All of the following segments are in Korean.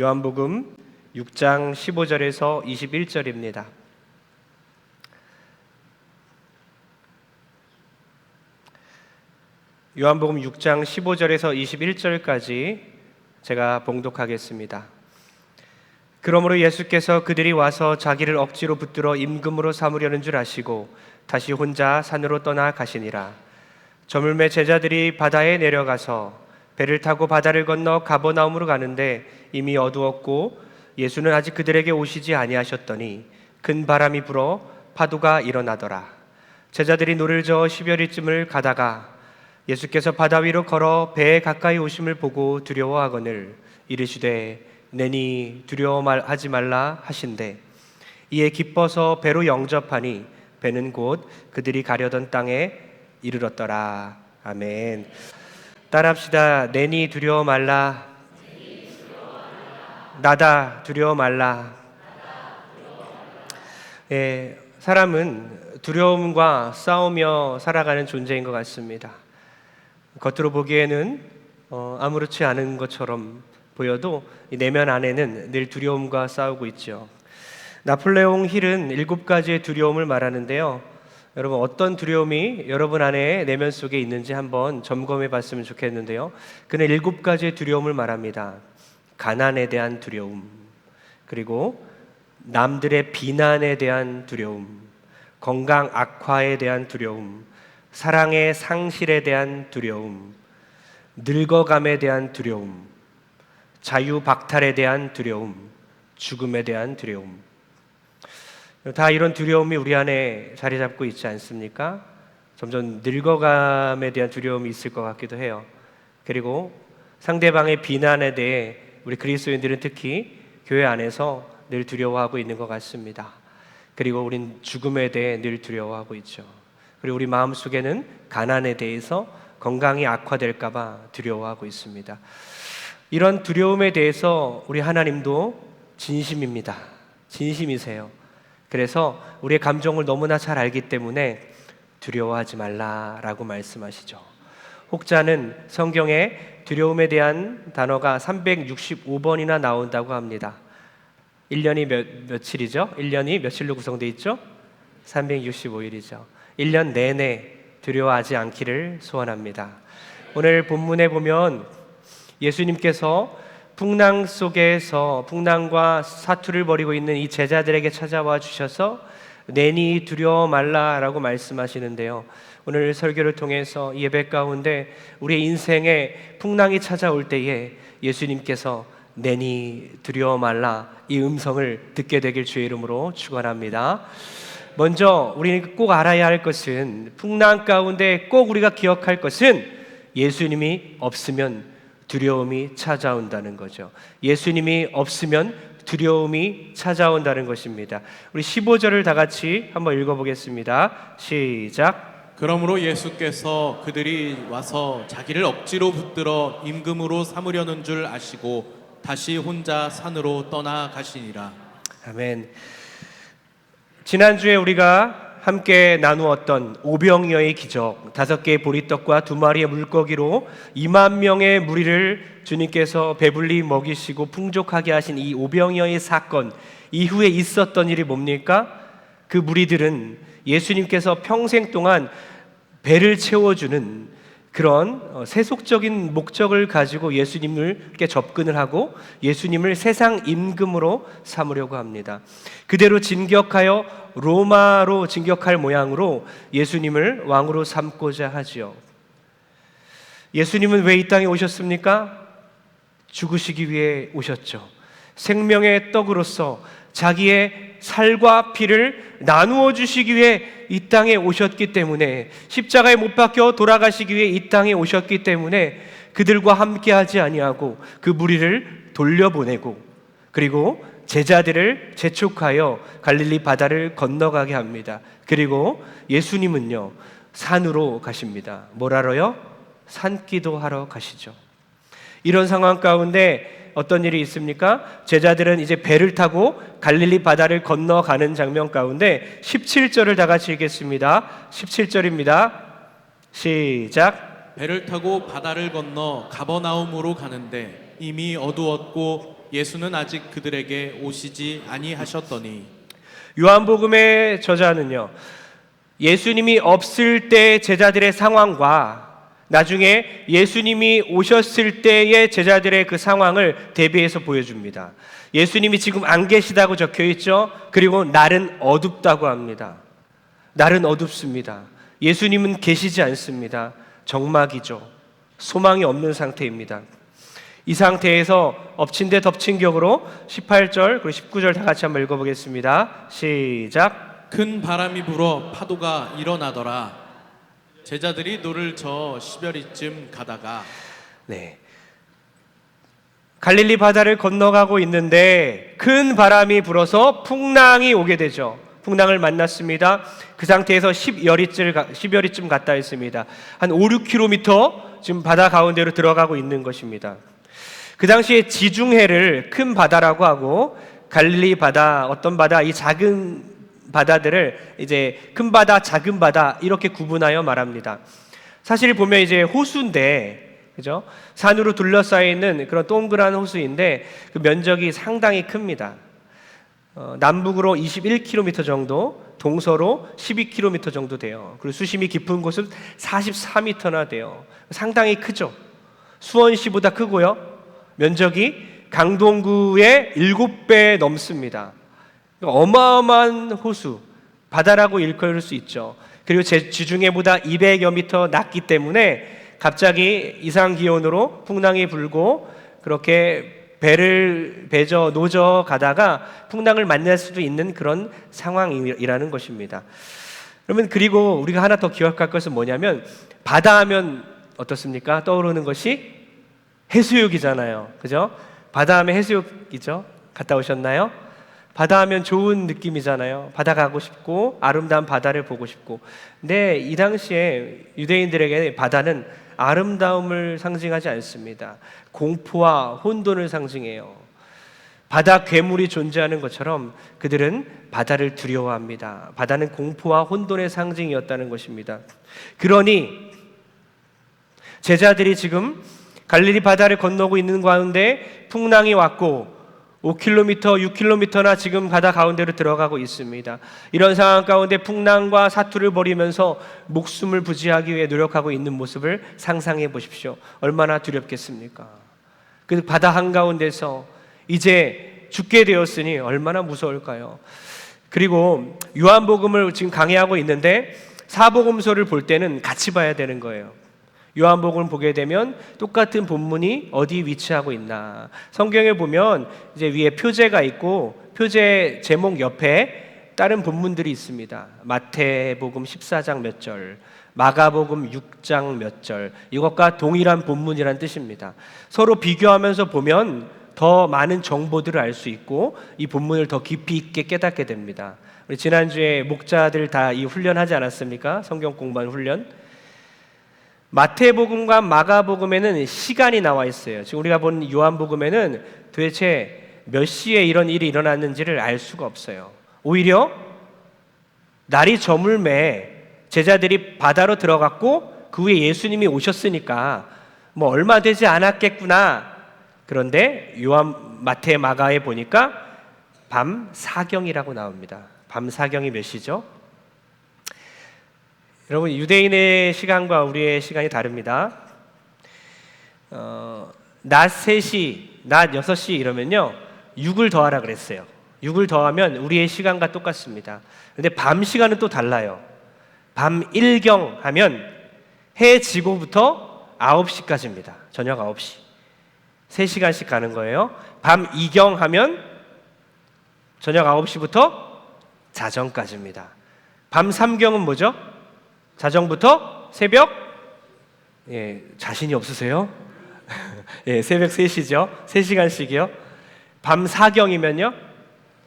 요한복음 6장 15절에서 21절입니다. 요한복음 6장 15절에서 21절까지 제가 봉독하겠습니다. 그러므로 예수께서 그들이 와서 자기를 억지로 붙들어 임금으로 삼으려는 줄 아시고 다시 혼자 산으로 떠나 가시니라. 저물매 제자들이 바다에 내려가서 배를 타고 바다를 건너 가버나움으로 가는데 이미 어두웠고 예수는 아직 그들에게 오시지 아니하셨더니 큰 바람이 불어 파도가 일어나더라. 제자들이 노를 저어 10여리쯤을 가다가 예수께서 바다 위로 걸어 배에 가까이 오심을 보고 두려워하거늘 이르시되 내니 두려워하지 말라 하신대. 이에 기뻐서 배로 영접하니 배는 곧 그들이 가려던 땅에 이르렀더라. 아멘. 따라합시다. 내니 두려워 말라 나다 두려워 말라 예, 사람은 두려움과 싸우며 살아가는 존재인 것 같습니다. 겉으로 보기에는 어, 아무렇지 않은 것처럼 보여도 이 내면 안에는 늘 두려움과 싸우고 있죠. 나폴레옹 힐은 일곱 가지의 두려움을 말하는데요. 여러분 어떤 두려움이 여러분 안에 내면 속에 있는지 한번 점검해 봤으면 좋겠는데요. 그는 일곱 가지의 두려움을 말합니다. 가난에 대한 두려움, 그리고 남들의 비난에 대한 두려움, 건강 악화에 대한 두려움, 사랑의 상실에 대한 두려움, 늙어감에 대한 두려움, 자유 박탈에 대한 두려움, 죽음에 대한 두려움. 다 이런 두려움이 우리 안에 자리 잡고 있지 않습니까? 점점 늙어감에 대한 두려움이 있을 것 같기도 해요. 그리고 상대방의 비난에 대해 우리 그리스도인들은 특히 교회 안에서 늘 두려워하고 있는 것 같습니다. 그리고 우린 죽음에 대해 늘 두려워하고 있죠. 그리고 우리 마음 속에는 가난에 대해서 건강이 악화될까봐 두려워하고 있습니다. 이런 두려움에 대해서 우리 하나님도 진심입니다. 진심이세요. 그래서 우리의 감정을 너무나 잘 알기 때문에 두려워하지 말라라고 말씀하시죠. 혹자는 성경에 두려움에 대한 단어가 365번이나 나온다고 합니다. 1년이 몇, 며칠이죠? 1년이 며칠로 구성되어 있죠? 365일이죠. 1년 내내 두려워하지 않기를 소원합니다. 오늘 본문에 보면 예수님께서 풍랑 속에서 풍랑과 사투를 벌이고 있는 이 제자들에게 찾아와 주셔서 내니 두려워 말라라고 말씀하시는데요. 오늘 설교를 통해서 예배 가운데 우리의 인생에 풍랑이 찾아올 때에 예수님께서 내니 두려워 말라 이 음성을 듣게 되길 주의 이름으로 축원합니다. 먼저 우리는 꼭 알아야 할 것은 풍랑 가운데 꼭 우리가 기억할 것은 예수님이 없으면 두려움이 찾아온다는 거죠. 예수님이 없으면 두려움이 찾아온다는 것입니다. 우리 15절을 다 같이 한번 읽어보겠습니다. 시작. 그러므로 예수께서 그들이 와서 자기를 억지로 붙들어 임금으로 삼으려는 줄 아시고 다시 혼자 산으로 떠나 가시니라. 아멘. 지난주에 우리가 함께 나누었던 오병이어의 기적, 다섯 개의 보리떡과 두 마리의 물고기로 2만 명의 무리를 주님께서 배불리 먹이시고 풍족하게 하신 이 오병이어의 사건 이후에 있었던 일이 뭡니까? 그 무리들은 예수님께서 평생 동안 배를 채워주는 그런 어, 세속적인 목적을 가지고 예수님을께 접근을 하고 예수님을 세상 임금으로 삼으려고 합니다. 그대로 진격하여 로마로 진격할 모양으로 예수님을 왕으로 삼고자 하지요. 예수님은 왜 이 땅에 오셨습니까? 죽으시기 위해 오셨죠. 생명의 떡으로서 자기의 살과 피를 나누어 주시기 위해 이 땅에 오셨기 때문에 십자가에 못 박혀 돌아가시기 위해 이 땅에 오셨기 때문에 그들과 함께 하지 아니하고 그 무리를 돌려보내고 그리고 제자들을 재촉하여 갈릴리 바다를 건너가게 합니다. 그리고 예수님은요 산으로 가십니다. 뭘 하러요? 산기도 하러 가시죠. 이런 상황 가운데 어떤 일이 있습니까? 제자들은 이제 배를 타고 갈릴리 바다를 건너가는 장면 가운데 17절을 다 같이 읽겠습니다. 17절입니다. 시작. 배를 타고 바다를 건너 가버나움으로 가는데 이미 어두웠고 예수는 아직 그들에게 오시지 아니하셨더니 요한복음의 저자는요. 예수님이 없을 때 제자들의 상황과 나중에 예수님이 오셨을 때의 제자들의 그 상황을 대비해서 보여줍니다. 예수님이 지금 안 계시다고 적혀 있죠. 그리고 날은 어둡다고 합니다. 날은 어둡습니다. 예수님은 계시지 않습니다. 정막이죠. 소망이 없는 상태입니다. 이 상태에서 엎친 데 덮친 격으로 18절 그리고 19절 다 같이 한번 읽어보겠습니다. 시작. 큰 바람이 불어 파도가 일어나더라. 제자들이 노를 저 시별이쯤 가다가 네. 갈릴리 바다를 건너가고 있는데 큰 바람이 불어서 풍랑이 오게 되죠. 풍랑을 만났습니다. 그 상태에서 10여리쯤, 10여리쯤 갔다 있습니다. 한 5, 6km 지금 바다 가운데로 들어가고 있는 것입니다. 그 당시에 지중해를 큰 바다라고 하고 갈릴리 바다, 어떤 바다, 이 작은 바다들을 이제 큰 바다, 작은 바다 이렇게 구분하여 말합니다. 사실 보면 이제 호수인데 그죠? 산으로 둘러싸여 있는 그런 동그란 호수인데 그 면적이 상당히 큽니다. 어, 남북으로 21km 정도, 동서로 12km 정도 돼요. 그리고 수심이 깊은 곳은 44m나 돼요. 상당히 크죠. 수원시보다 크고요. 면적이 강동구의 7배 넘습니다. 어마어마한 호수, 바다라고 일컬을 수 있죠. 그리고 제 지중해보다 200여 미터 낮기 때문에 갑자기 이상 기온으로 풍랑이 불고 그렇게 배를 배저 노저 가다가 풍랑을 만날 수도 있는 그런 상황이라는 것입니다. 그러면 그리고 우리가 하나 더 기억할 것은 뭐냐면 바다 하면 어떻습니까? 떠오르는 것이 해수욕이잖아요. 그죠? 바다 하면 해수욕이죠. 갔다 오셨나요? 바다 하면 좋은 느낌이잖아요. 바다 가고 싶고 아름다운 바다를 보고 싶고. 근데 이 당시에 유대인들에게 바다는 아름다움을 상징하지 않습니다. 공포와 혼돈을 상징해요. 바다 괴물이 존재하는 것처럼 그들은 바다를 두려워합니다. 바다는 공포와 혼돈의 상징이었다는 것입니다. 그러니 제자들이 지금 갈릴리 바다를 건너고 있는 가운데 풍랑이 왔고 5km, 6km나 지금 바다 가운데로 들어가고 있습니다. 이런 상황 가운데 풍랑과 사투를 벌이면서 목숨을 부지하기 위해 노력하고 있는 모습을 상상해 보십시오. 얼마나 두렵겠습니까? 그 바다 한가운데서 이제 죽게 되었으니 얼마나 무서울까요? 그리고 요한복음을 지금 강의하고 있는데 사복음서를 볼 때는 같이 봐야 되는 거예요. 요한복음을 보게 되면 똑같은 본문이 어디 위치하고 있나. 성경에 보면 이제 위에 표제가 있고 표제 제목 옆에 다른 본문들이 있습니다. 마태복음 14장 몇 절, 마가복음 6장 몇 절. 이것과 동일한 본문이란 뜻입니다. 서로 비교하면서 보면 더 많은 정보들을 알 수 있고 이 본문을 더 깊이 있게 깨닫게 됩니다. 우리 지난주에 목자들 다 이 훈련하지 않았습니까? 성경 공부한 훈련. 마태복음과 마가복음에는 시간이 나와 있어요. 지금 우리가 본 요한복음에는 도대체 몇 시에 이런 일이 일어났는지를 알 수가 없어요. 오히려 날이 저물매 제자들이 바다로 들어갔고 그 후에 예수님이 오셨으니까 뭐 얼마 되지 않았겠구나. 그런데 요한 마태 마가에 보니까 밤 사경이라고 나옵니다. 밤 사경이 몇 시죠? 여러분 유대인의 시간과 우리의 시간이 다릅니다. 어, 낮 3시, 낮 6시 이러면요. 6을 더하라 그랬어요. 6을 더하면 우리의 시간과 똑같습니다. 근데 밤 시간은 또 달라요. 밤 1경 하면 해 지고부터 9시까지입니다. 저녁 9시. 3시간씩 가는 거예요. 밤 2경 하면 저녁 9시부터 자정까지입니다. 밤 3경은 뭐죠? 자정부터 새벽 예, 자신이 없으세요? 예, 새벽 3시죠. 3시간씩이요. 밤 4경이면요.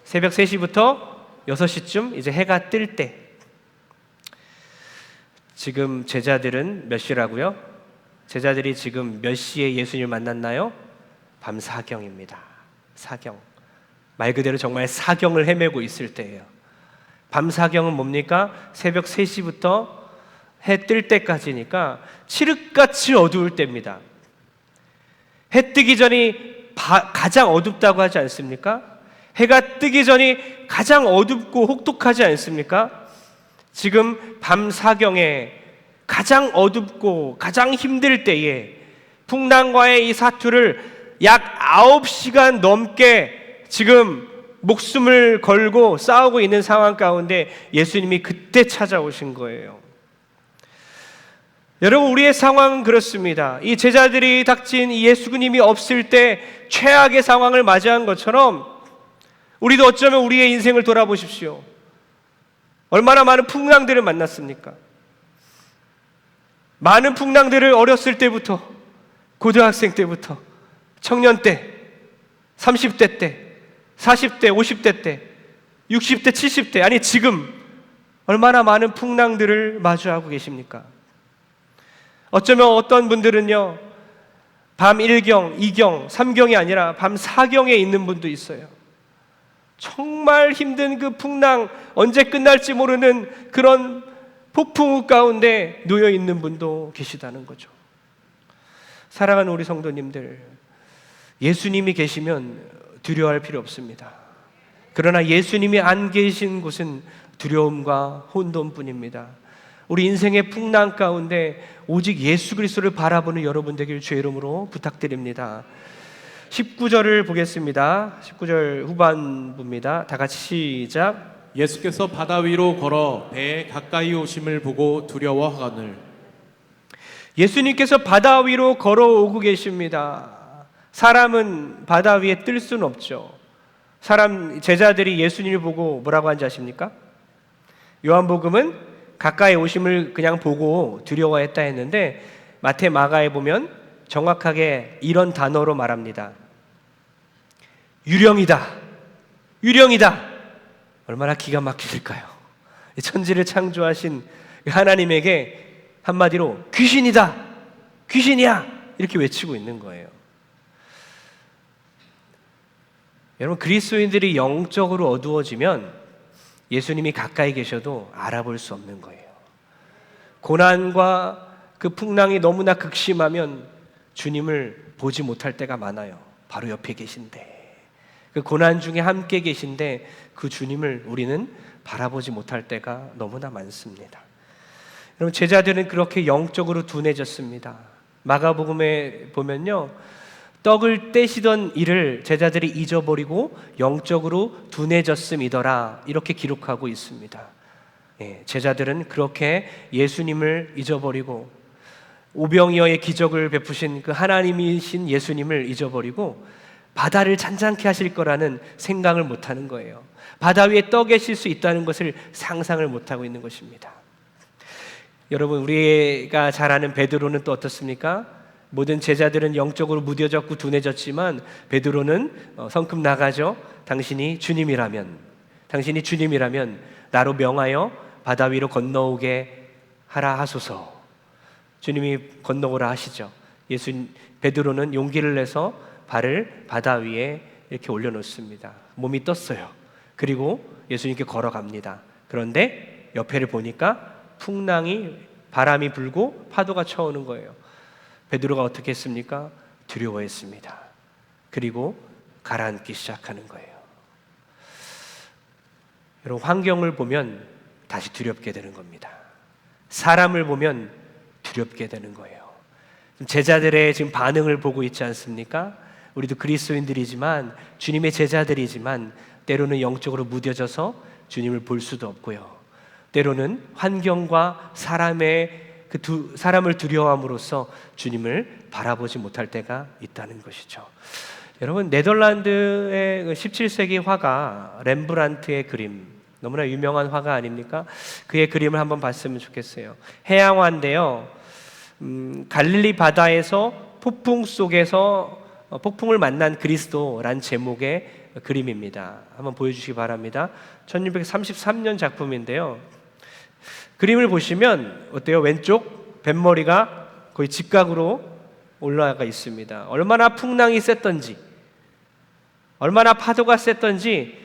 새벽 3시부터 6시쯤 이제 해가 뜰 때. 지금 제자들은 몇 시라고요? 제자들이 지금 몇 시에 예수님을 만났나요? 밤 4경입니다. 4경. 말 그대로 정말 사경을 헤매고 있을 때예요. 밤 사경은 뭡니까? 새벽 3시부터 해 뜰 때까지니까 칠흑같이 어두울 때입니다. 해 뜨기 전이 바- 가장 어둡다고 하지 않습니까? 해가 뜨기 전이 가장 어둡고 혹독하지 않습니까? 지금 밤 사경에 가장 어둡고 가장 힘들 때에 풍랑과의 이 사투를 약 9시간 넘게 지금 목숨을 걸고 싸우고 있는 상황 가운데 예수님이 그때 찾아오신 거예요. 여러분 우리의 상황은 그렇습니다. 이 제자들이 닥친 이 예수님이 없을 때 최악의 상황을 맞이한 것처럼 우리도 어쩌면 우리의 인생을 돌아보십시오. 얼마나 많은 풍랑들을 만났습니까? 많은 풍랑들을 어렸을 때부터 고등학생 때부터 청년 때 30대 때 40대 50대 때 60대 70대 아니 지금 얼마나 많은 풍랑들을 마주하고 계십니까? 어쩌면 어떤 분들은요, 밤 1경, 2경, 3경이 아니라 밤 4경에 있는 분도 있어요. 정말 힘든 그 풍랑, 언제 끝날지 모르는 그런 폭풍우 가운데 놓여 있는 분도 계시다는 거죠. 사랑하는 우리 성도님들, 예수님이 계시면 두려워할 필요 없습니다. 그러나 예수님이 안 계신 곳은 두려움과 혼돈뿐입니다. 우리 인생의 풍랑 가운데 오직 예수 그리스도를 바라보는 여러분 되길 주의 이름으로 부탁드립니다. 19절을 보겠습니다. 19절 후반부입니다. 다 같이 시작. 예수께서 바다 위로 걸어 배에 가까이 오심을 보고 두려워하거늘 예수님께서 바다 위로 걸어오고 계십니다. 사람은 바다 위에 뜰 수는 없죠. 사람 제자들이 예수님을 보고 뭐라고 한지 아십니까? 요한복음은 가까이 오심을 그냥 보고 두려워했다 했는데 마태 마가에 보면 정확하게 이런 단어로 말합니다. 유령이다. 유령이다. 얼마나 기가 막히실까요? 천지를 창조하신 하나님에게 한마디로 귀신이다. 귀신이야. 이렇게 외치고 있는 거예요. 여러분 그리스도인들이 영적으로 어두워지면 예수님이 가까이 계셔도 알아볼 수 없는 거예요. 고난과 그 풍랑이 너무나 극심하면 주님을 보지 못할 때가 많아요. 바로 옆에 계신데. 그 고난 중에 함께 계신데 그 주님을 우리는 바라보지 못할 때가 너무나 많습니다. 여러분 제자들은 그렇게 영적으로 둔해졌습니다. 마가복음에 보면요. 떡을 떼시던 일을 제자들이 잊어버리고 영적으로 둔해졌음이더라 이렇게 기록하고 있습니다. 예, 제자들은 그렇게 예수님을 잊어버리고 오병이어의 기적을 베푸신 그 하나님이신 예수님을 잊어버리고 바다를 잔잔케 하실 거라는 생각을 못 하는 거예요. 바다 위에 떠 계실 수 있다는 것을 상상을 못 하고 있는 것입니다. 여러분 우리가 잘 아는 베드로는 또 어떻습니까? 모든 제자들은 영적으로 무뎌졌고 둔해졌지만 베드로는 어, 성큼 나가죠. 당신이 주님이라면 당신이 주님이라면 나로 명하여 바다 위로 건너오게 하라 하소서. 주님이 건너오라 하시죠. 예수 베드로는 용기를 내서 발을 바다 위에 이렇게 올려놓습니다. 몸이 떴어요. 그리고 예수님께 걸어갑니다. 그런데 옆에를 보니까 풍랑이 바람이 불고 파도가 쳐오는 거예요. 베드로가 어떻게 했습니까? 두려워했습니다. 그리고 가라앉기 시작하는 거예요. 여러분 환경을 보면 다시 두렵게 되는 겁니다. 사람을 보면 두렵게 되는 거예요. 제자들의 지금 반응을 보고 있지 않습니까? 우리도 그리스도인들이지만 주님의 제자들이지만 때로는 영적으로 무뎌져서 주님을 볼 수도 없고요. 때로는 환경과 사람의 그 두 사람을 두려워함으로써 주님을 바라보지 못할 때가 있다는 것이죠. 여러분 네덜란드의 그 17세기 화가 렘브란트의 그림 너무나 유명한 화가 아닙니까? 그의 그림을 한번 봤으면 좋겠어요. 해양화인데요. 음, 갈릴리 바다에서 폭풍 속에서 어, 폭풍을 만난 그리스도란 제목의 그림입니다. 한번 보여주시기 바랍니다. 1633년 작품인데요. 그림을 보시면 어때요? 왼쪽 뱃머리가 거의 직각으로 올라가 있습니다. 얼마나 풍랑이 셌던지, 얼마나 파도가 셌던지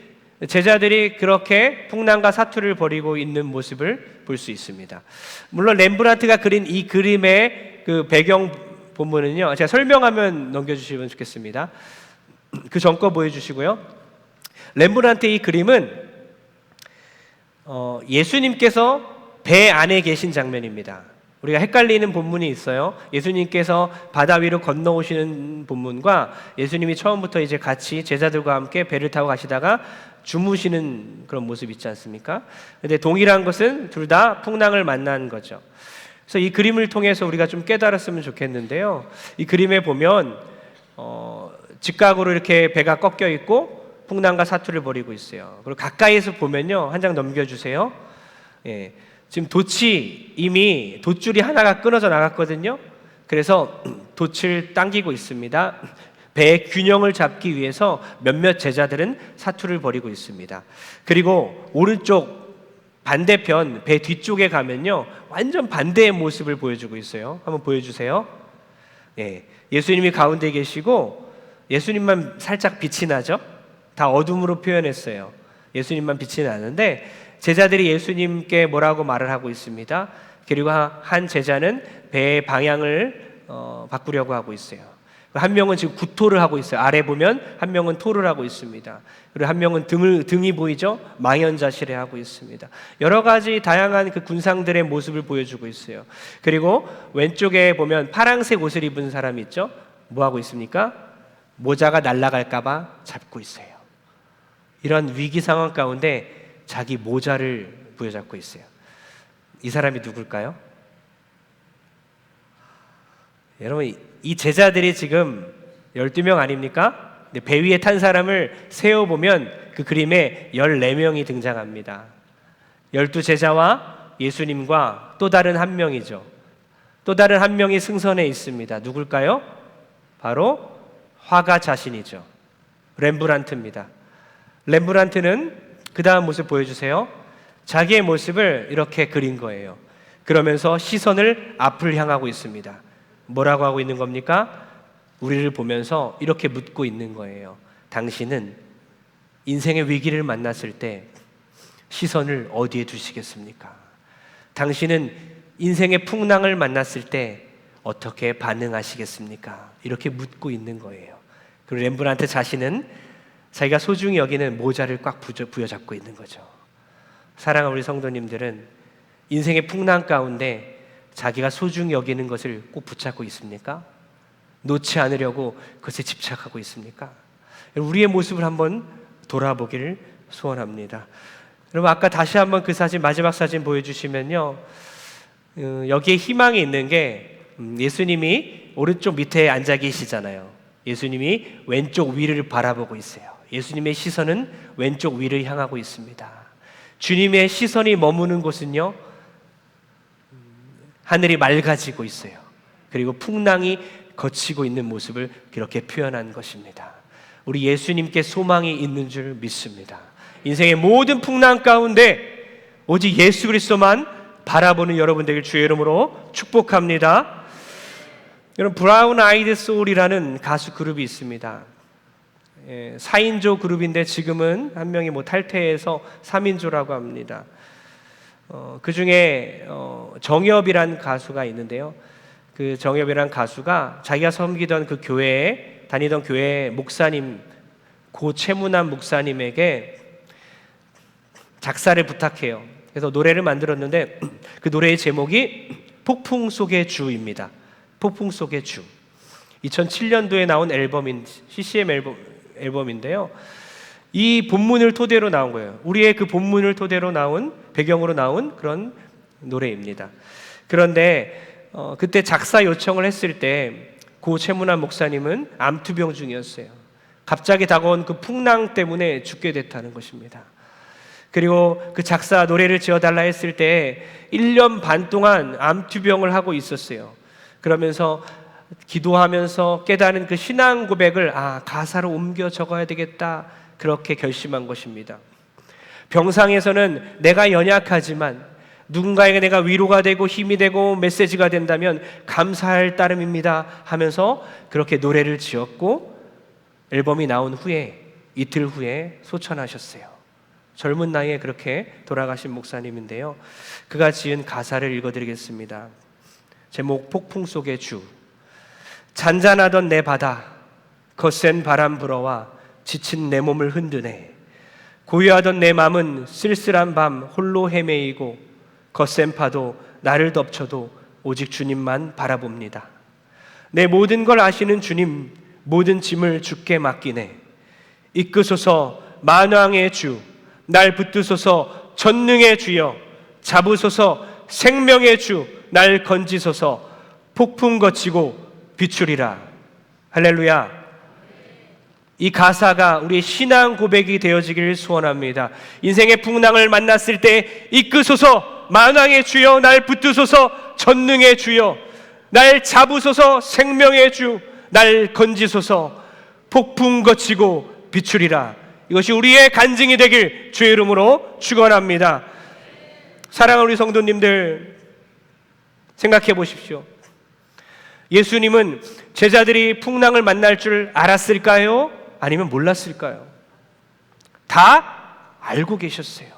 제자들이 그렇게 풍랑과 사투를 벌이고 있는 모습을 볼 수 있습니다. 물론 렘브란트가 그린 이 그림의 그 배경 본문은요. 제가 설명하면 넘겨주시면 좋겠습니다. 그 전 거 보여주시고요. 렘브란트의 이 그림은 어, 예수님께서 배 안에 계신 장면입니다. 우리가 헷갈리는 본문이 있어요. 예수님께서 바다 위로 건너오시는 본문과 예수님이 처음부터 이제 같이 제자들과 함께 배를 타고 가시다가 주무시는 그런 모습 있지 않습니까? 근데 동일한 것은 둘 다 풍랑을 만난 거죠. 그래서 이 그림을 통해서 우리가 좀 깨달았으면 좋겠는데요. 이 그림에 보면 어, 직각으로 이렇게 배가 꺾여 있고 풍랑과 사투를 벌이고 있어요. 그리고 가까이서 보면요. 한 장 넘겨주세요. 예. 지금 돛이 이미 돛줄이 하나가 끊어져 나갔거든요. 그래서 돛을 당기고 있습니다. 배의 균형을 잡기 위해서 몇몇 제자들은 사투를 벌이고 있습니다. 그리고 오른쪽 반대편 배 뒤쪽에 가면요. 완전 반대의 모습을 보여주고 있어요. 한번 보여주세요. 예. 예수님이 가운데 계시고 예수님만 살짝 빛이 나죠? 다 어둠으로 표현했어요. 예수님만 빛이 나는데 제자들이 예수님께 뭐라고 말을 하고 있습니다. 그리고 한 제자는 배의 방향을 어, 바꾸려고 하고 있어요. 한 명은 지금 구토를 하고 있어요. 아래 보면 한 명은 토를 하고 있습니다. 그리고 한 명은 등을 등이 보이죠? 망연자실해 하고 있습니다. 여러 가지 다양한 그 군상들의 모습을 보여주고 있어요. 그리고 왼쪽에 보면 파랑색 옷을 입은 사람이 있죠? 뭐 하고 있습니까? 모자가 날아갈까봐 잡고 있어요. 이런 위기 상황 가운데 자기 모자를 부여잡고 있어요. 이 사람이 누굴까요? 여러분 이- 이 제자들이 지금 12명 아닙니까? 배 위에 탄 사람을 세어 보면 그 그림에 14명이 등장합니다. 12 제자와 예수님과 또 다른 한 명이죠. 또 다른 한 명이 승선해 있습니다. 누굴까요? 바로 화가 자신이죠. 렘브란트입니다. 렘브란트는 그 다음 모습 보여주세요. 자기의 모습을 이렇게 그린 거예요. 그러면서 시선을 앞을 향하고 있습니다. 뭐라고 하고 있는 겁니까? 우리를 보면서 이렇게 묻고 있는 거예요. 당신은 인생의 위기를 만났을 때 시선을 어디에 두시겠습니까? 당신은 인생의 풍랑을 만났을 때 어떻게 반응하시겠습니까? 이렇게 묻고 있는 거예요. 그리고 렘브란트 자신은 자기가 소중히 여기는 모자를 꽉 부여- 부여잡고 있는 거죠. 사랑하는 우리 성도님들은 인생의 풍랑 가운데 자기가 소중히 여기는 것을 꼭 붙잡고 있습니까? 놓지 않으려고 그것에 집착하고 있습니까? 우리의 모습을 한번 돌아보기를 소원합니다. 여러분 아까 다시 한번 그 사진 마지막 사진 보여주시면요, 어, 여기에 희망이 있는 게 음, 예수님이 오른쪽 밑에 앉아 계시잖아요. 예수님이 왼쪽 위를 바라보고 있어요. 예수님의 시선은 왼쪽 위를 향하고 있습니다. 주님의 시선이 머무는 곳은요, 하늘이 맑아지고 있어요. 그리고 풍랑이 거치고 있는 모습을 그렇게 표현한 것입니다. 우리 예수님께 소망이 있는 줄 믿습니다. 인생의 모든 풍랑 가운데 오직 예수 그리스도만 바라보는 여러분들 주의 이름으로 축복합니다. 여러분 브라운 아이드 소울이라는 가수 그룹이 있습니다. 예, 4인조 그룹인데 지금은 한 명이 뭐 탈퇴해서 3인조라고 합니다. 어, 그 중에 어, 정엽이란 가수가 있는데요. 그 정엽이란 가수가 자기가 섬기던 그 교회에 다니던 교회 목사님 고 최문환 목사님에게 작사를 부탁해요. 그래서 노래를 만들었는데 그 노래의 제목이 폭풍 속의 주입니다. 폭풍 속의 주. 2007년도에 나온 앨범인 CCM 앨범 앨범인데요. 이 본문을 토대로 나온 거예요. 우리의 그 본문을 토대로 나온 배경으로 나온 그런 노래입니다. 그런데 어, 그때 작사 요청을 했을 때 고 최문환 목사님은 암투병 중이었어요. 갑자기 다가온 그 풍랑 때문에 죽게 됐다는 것입니다. 그리고 그 작사 노래를 지어달라 했을 때 1년 반 동안 암투병을 하고 있었어요. 그러면서 기도하면서 깨닫는 그 신앙 고백을 아, 가사로 옮겨 적어야 되겠다. 그렇게 결심한 것입니다. 병상에서는 내가 연약하지만 누군가에게 내가 위로가 되고 힘이 되고 메시지가 된다면 감사할 따름입니다 하면서 그렇게 노래를 지었고 앨범이 나온 후에 이틀 후에 소천하셨어요. 젊은 나이에 그렇게 돌아가신 목사님인데요. 그가 지은 가사를 읽어드리겠습니다. 제목 폭풍 속의 주. 잔잔하던 내 바다 거센 바람 불어와 지친 내 몸을 흔드네. 고요하던 내 마음은 쓸쓸한 밤 홀로 헤매이고 거센 파도 나를 덮쳐도 오직 주님만 바라봅니다. 내 모든 걸 아시는 주님, 모든 짐을 주께 맡기네. 이끄소서 만왕의 주, 날 붙드소서 전능의 주여, 잡으소서 생명의 주, 날 건지소서 폭풍 거치고 비추리라. 할렐루야. 이 가사가 우리의 신앙 고백이 되어지기를 소원합니다. 인생의 풍랑을 만났을 때 이끄소서 만왕의 주여 날 붙드소서 전능의 주여 날 잡으소서 생명의 주 날 건지소서 폭풍 거치고 비추리라. 이것이 우리의 간증이 되길 주의 이름으로 축원합니다. 사랑하는 우리 성도님들 생각해 보십시오. 예수님은 제자들이 풍랑을 만날 줄 알았을까요? 아니면 몰랐을까요? 다 알고 계셨어요.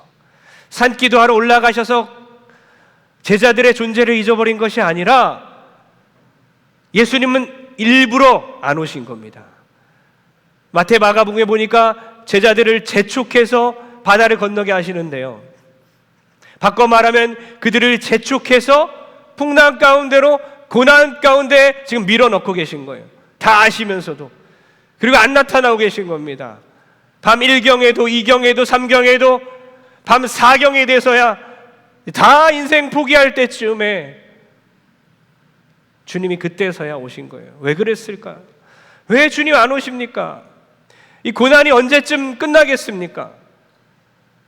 산기도 하러 올라가셔서 제자들의 존재를 잊어버린 것이 아니라 예수님은 일부러 안 오신 겁니다. 마태 마가복음에 보니까 제자들을 재촉해서 바다를 건너게 하시는데요. 바꿔 말하면 그들을 재촉해서 풍랑 가운데로 고난 가운데 지금 밀어넣고 계신 거예요. 다 아시면서도. 그리고 안 나타나고 계신 겁니다. 밤 1경에도 2경에도 3경에도 밤 4경에 돼서야 다 인생 포기할 때쯤에 주님이 그때서야 오신 거예요. 왜 그랬을까? 왜 주님 안 오십니까? 이 고난이 언제쯤 끝나겠습니까?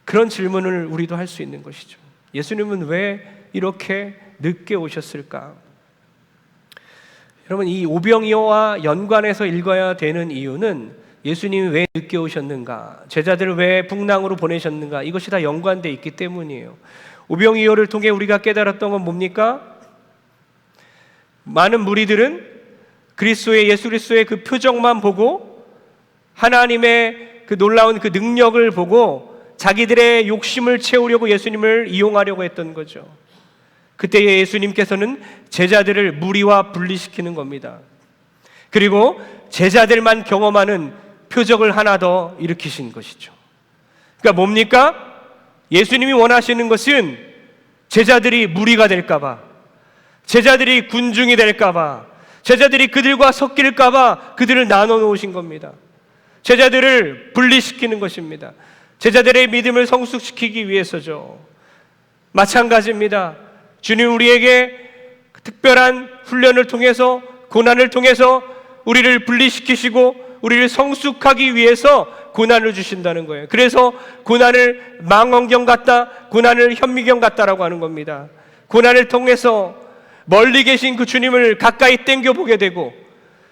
그런 질문을 우리도 할 수 있는 것이죠. 예수님은 왜 이렇게 늦게 오셨을까? 여러분 이 오병이어와 연관해서 읽어야 되는 이유는 예수님이 왜 늦게 오셨는가? 제자들을 왜 풍랑으로 보내셨는가? 이것이 다 연관돼 있기 때문이에요. 오병이어를 통해 우리가 깨달았던 건 뭡니까? 많은 무리들은 그리스도의 예수 그리스도의 그 표정만 보고 하나님의 그 놀라운 그 능력을 보고 자기들의 욕심을 채우려고 예수님을 이용하려고 했던 거죠. 그때 예수님께서는 제자들을 무리와 분리시키는 겁니다. 그리고 제자들만 경험하는 표적을 하나 더 일으키신 것이죠. 그러니까 뭡니까? 예수님이 원하시는 것은 제자들이 무리가 될까봐, 제자들이 군중이 될까봐, 제자들이 그들과 섞일까봐 그들을 나눠 놓으신 겁니다. 제자들을 분리시키는 것입니다. 제자들의 믿음을 성숙시키기 위해서죠. 마찬가지입니다. 주님 우리에게 특별한 훈련을 통해서 고난을 통해서 우리를 분리시키시고 우리를 성숙하기 위해서 고난을 주신다는 거예요. 그래서 고난을 망원경 같다, 고난을 현미경 같다라고 하는 겁니다. 고난을 통해서 멀리 계신 그 주님을 가까이 땡겨 보게 되고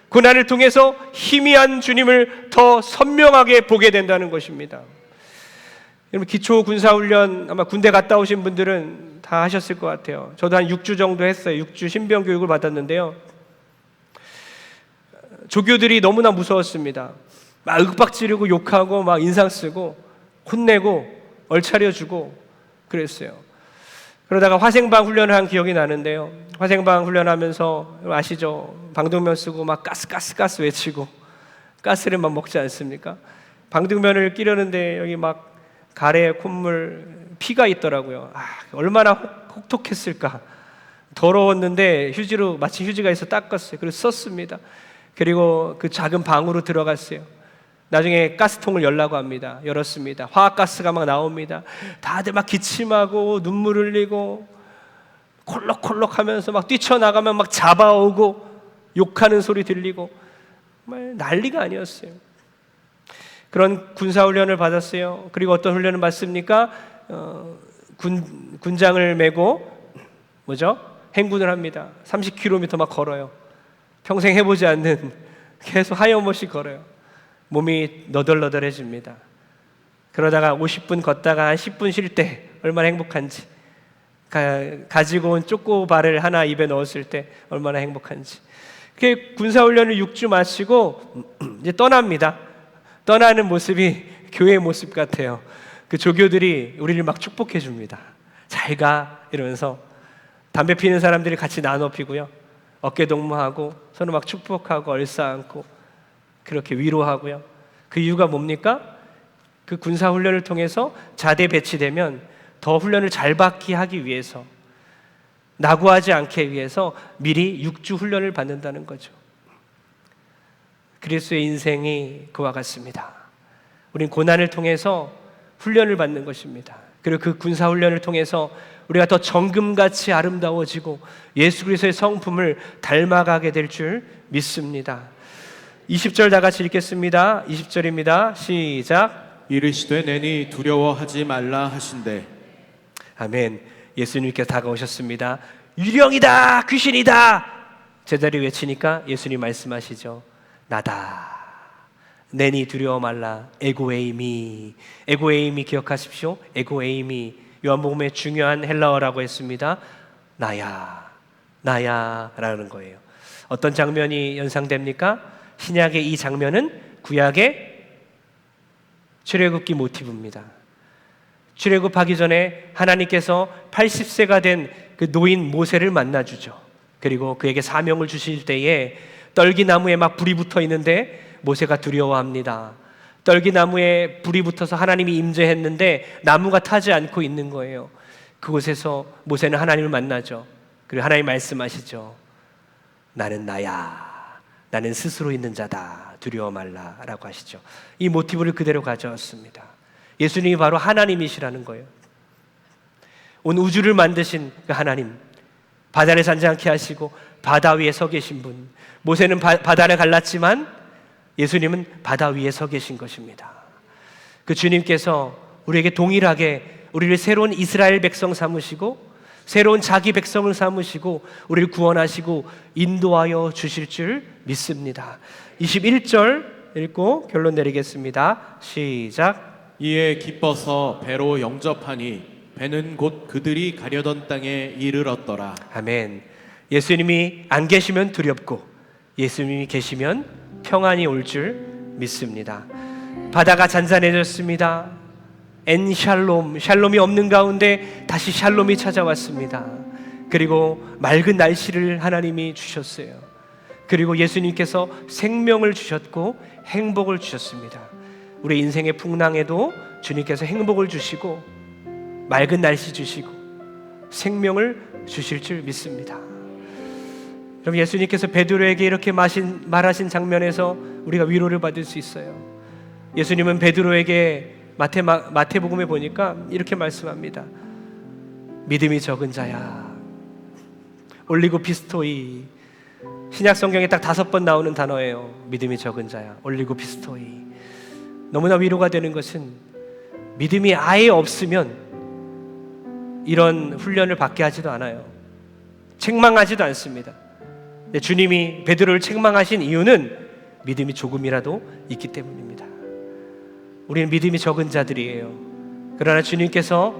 고난을 통해서 희미한 주님을 더 선명하게 보게 된다는 것입니다. 여러분 기초 군사 훈련 아마 군대 갔다 오신 분들은 다 하셨을 것 같아요. 저도 한 6주 정도 했어요. 6주 신병 교육을 받았는데요. 조교들이 너무나 무서웠습니다. 막 윽박 지르고 욕하고 막 인상 쓰고 혼내고 얼차려 주고 그랬어요. 그러다가 화생방 훈련을 한 기억이 나는데요. 화생방 훈련하면서 아시죠? 방독면 쓰고 막 가스 가스 가스 외치고 가스를 막 먹지 않습니까? 방독면을 끼려는데 여기 막 가래 콧물 피가 있더라고요. 아, 얼마나 혹- 혹독했을까. 더러웠는데 휴지로 마치 휴지가 있어 닦았어요. 그래서 썼습니다. 그리고 그 작은 방으로 들어갔어요. 나중에 가스통을 열라고 합니다. 열었습니다. 화학가스가 막 나옵니다. 다들 막 기침하고 눈물 흘리고 콜록콜록 하면서 막 뛰쳐나가면 막 잡아오고 욕하는 소리 들리고 난리가 아니었어요. 그런 군사 훈련을 받았어요. 그리고 어떤 훈련을 받습니까? 어, 군, 군장을 메고 뭐죠? 행군을 합니다. 30km 막 걸어요. 평생 해보지 않는 계속 하염없이 걸어요. 몸이 너덜너덜해집니다. 그러다가 50분 걷다가 한 10분 쉴 때 얼마나 행복한지 가, 지고 온 쪼꼬바를 하나 입에 넣었을 때 얼마나 행복한지 그게 군사 훈련을 6주 마치고 이제 떠납니다. 떠나는 모습이 교회의 모습 같아요. 그 조교들이 우리를 막 축복해 줍니다. 잘 가 이러면서 담배 피는 사람들이 같이 나눠 피고요. 어깨 동무하고 서로 막 축복하고 얼싸안고 그렇게 위로하고요. 그 이유가 뭡니까? 그 군사 훈련을 통해서 자대 배치되면 더 훈련을 잘 받게 하기 위해서 낙오하지 않게 위해서 미리 육주 훈련을 받는다는 거죠. 그리스도의 인생이 그와 같습니다. 우린 고난을 통해서 훈련을 받는 것입니다. 그리고 그 군사 훈련을 통해서 우리가 더 정금같이 아름다워지고 예수 그리스도의 성품을 닮아가게 될 줄 믿습니다. 20절 다 같이 읽겠습니다. 20절입니다. 시작. 이르시되 내니 두려워하지 말라 하신대 아멘. 예수님께서 다가오셨습니다. 유령이다, 귀신이다. 제자리 외치니까 예수님 말씀하시죠. 나다. 내니 두려워 말라. 에고에이미. 에고에이미 기억하십시오. 에고에이미. 요한복음의 중요한 헬라어라고 했습니다. 나야. 나야라는 거예요. 어떤 장면이 연상됩니까? 신약의 이 장면은 구약의 출애굽기 모티브입니다. 출애굽하기 전에 하나님께서 80세가 된 그 노인 모세를 만나 주죠. 그리고 그에게 사명을 주실 때에 떨기 나무에 막 불이 붙어 있는데 모세가 두려워합니다. 떨기 나무에 불이 붙어서 하나님이 임재했는데 나무가 타지 않고 있는 거예요. 그곳에서 모세는 하나님을 만나죠. 그리고 하나님 말씀하시죠. 나는 나야. 나는 스스로 있는 자다. 두려워 말라 라고 하시죠. 이 모티브를 그대로 가져왔습니다. 예수님이 바로 하나님이시라는 거예요. 온 우주를 만드신 그 하나님, 바다를 잔잔케 하시고 바다 위에 서 계신 분. 모세는 바, 바다를 갈랐지만 예수님은 바다 위에 서 계신 것입니다. 그 주님께서 우리에게 동일하게 우리를 새로운 이스라엘 백성 삼으시고 새로운 자기 백성을 삼으시고 우리를 구원하시고 인도하여 주실 줄 믿습니다. 21절 읽고 결론 내리겠습니다. 시작. 이에 기뻐서 배로 영접하니 배는 곧 그들이 가려던 땅에 이르렀더라 아멘. 예수님이 안 계시면 두렵고 예수님이 계시면 평안이 올 줄 믿습니다. 바다가 잔잔해졌습니다. 엔 샬롬, 샬롬이 없는 가운데 다시 샬롬이 찾아왔습니다. 그리고 맑은 날씨를 하나님이 주셨어요. 그리고 예수님께서 생명을 주셨고 행복을 주셨습니다. 우리 인생의 풍랑에도 주님께서 행복을 주시고 맑은 날씨 주시고 생명을 주실 줄 믿습니다. 여러분 예수님께서 베드로에게 이렇게 마신, 말하신 장면에서 우리가 위로를 받을 수 있어요. 예수님은 베드로에게 마태 마태복음에 보니까 이렇게 말씀합니다. 믿음이 적은 자야. 올리고 피스토이. 신약 성경에 딱 다섯 번 나오는 단어예요. 믿음이 적은 자야. 올리고 피스토이. 너무나 위로가 되는 것은 믿음이 아예 없으면 이런 훈련을 받게 하지도 않아요. 책망하지도 않습니다. 근데 주님이 베드로를 책망하신 이유는 믿음이 조금이라도 있기 때문입니다. 우리는 믿음이 적은 자들이에요. 그러나 주님께서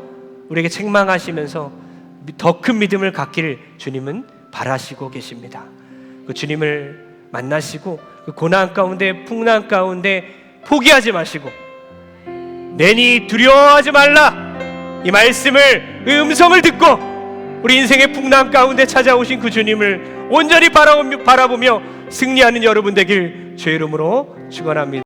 우리에게 책망하시면서 더 큰 믿음을 갖기를 주님은 바라시고 계십니다. 그 주님을 만나시고 그 고난 가운데 풍랑 가운데 포기하지 마시고 내니 두려워하지 말라 이 말씀을 그 음성을 듣고 우리 인생의 풍랑 가운데 찾아오신 그 주님을 온전히 바라보며, 승리하는 여러분 되길 주의 이름으로 축원합니다.